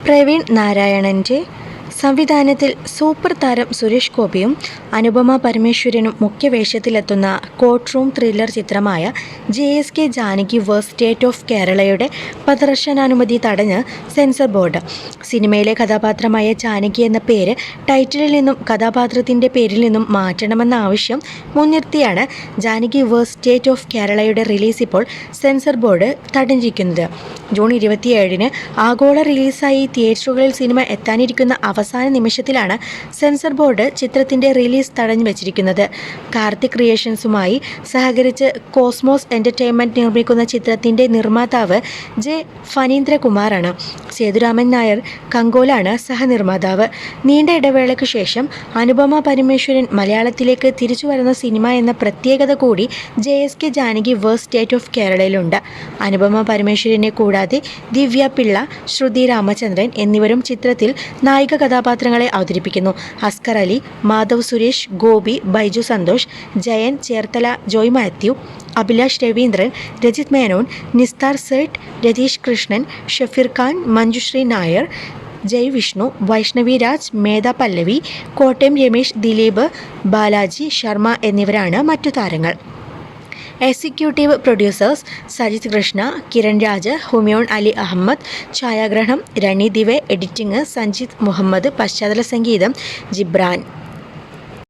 പ്രവീൺ നാരായണന്റെ സംവിധാനത്തിൽ സൂപ്പർ താരം സുരേഷ് ഗോപിയും അനുപമ പരമേശ്വരനും മുഖ്യ വേഷത്തിലെത്തുന്ന കോർട്ട് റൂം ത്രില്ലർ ചിത്രമായ J S K Janaki versus state of കേരളയുടെ പ്രദർശനാനുമതി തടഞ്ഞ് സെൻസർ ബോർഡ്. സിനിമയിലെ കഥാപാത്രമായ ജാനകി എന്ന പേര് ടൈറ്റിലിൽ നിന്നും കഥാപാത്രത്തിന്റെ പേരിൽ നിന്നും മാറ്റണമെന്ന ആവശ്യം മുൻനിർത്തിയാണ് ജാനകി വേഴ്സ് സ്റ്റേറ്റ് ഓഫ് കേരളയുടെ റിലീസ് ഇപ്പോൾ സെൻസർ ബോർഡ് തടഞ്ഞിരിക്കുന്നത്. ജൂൺ ഇരുപത്തിയേഴിന് ആഗോള റിലീസായി തിയേറ്ററുകളിൽ സിനിമ എത്താനിരിക്കുന്ന അവസാന നിമിഷത്തിലാണ് സെൻസർ ബോർഡ് ചിത്രത്തിന്റെ റിലീസ് തടഞ്ഞു വെച്ചിരിക്കുന്നത്. കാർത്തിക് ക്രിയേഷൻസുമായി സഹകരിച്ച് കോസ്മോസ് എന്റർടൈൻമെന്റ് നിർമ്മിക്കുന്ന ചിത്രത്തിന്റെ നിർമ്മാതാവ് ജെ ഫനീന്ദ്രകുമാറാണ്. സേതുരാമൻ നായർ കങ്കോലാണ് സഹനിർമ്മാതാവ്. നീണ്ട ഇടവേളയ്ക്ക് ശേഷം അനുപമ പരമേശ്വരൻ മലയാളത്തിലേക്ക് തിരിച്ചു വരുന്ന സിനിമ എന്ന പ്രത്യേകത കൂടി J S K Janaki versus state of കേരളയിലുണ്ട്. Anupama പരമേശ്വരനെ കൂടാതെ ദിവ്യ പിള്ള ശ്രുതി രാമചന്ദ്രൻ എന്നിവരും ചിത്രത്തിൽ നായിക കഥാപാത്രങ്ങളെ അവതരിപ്പിക്കുന്നു. അസ്കർ അലി മാധവ് സുരേഷ് ഗോപി ബൈജു സന്തോഷ് ജയൻ ചേർത്തല ജോയ് മാത്യു അഭിലാഷ് രവീന്ദ്രൻ രജിത് മേനോൻ നിസ്താർ സേട്ട് രതീഷ് കൃഷ്ണൻ ഷഫീർ ഖാൻ മഞ്ജുശ്രീ നായർ ജയ് വിഷ്ണു വൈഷ്ണവി രാജ് മേധ പല്ലവി കോട്ടയം രമേശ് ദിലീപ് ബാലാജി ശർമ്മ എന്നിവരാണ് മറ്റു താരങ്ങൾ. എക്സിക്യൂട്ടീവ് പ്രൊഡ്യൂസേഴ്സ് സജിത് കൃഷ്ണ കിരൺ രാജ് ഹുമിയോൺ അലി അഹമ്മദ് ഛായാഗ്രഹണം രണി ദിവെ എഡിറ്റിംഗ് സഞ്ജിത് മുഹമ്മദ് പശ്ചാത്തല സംഗീതം ജിബ്രാൻ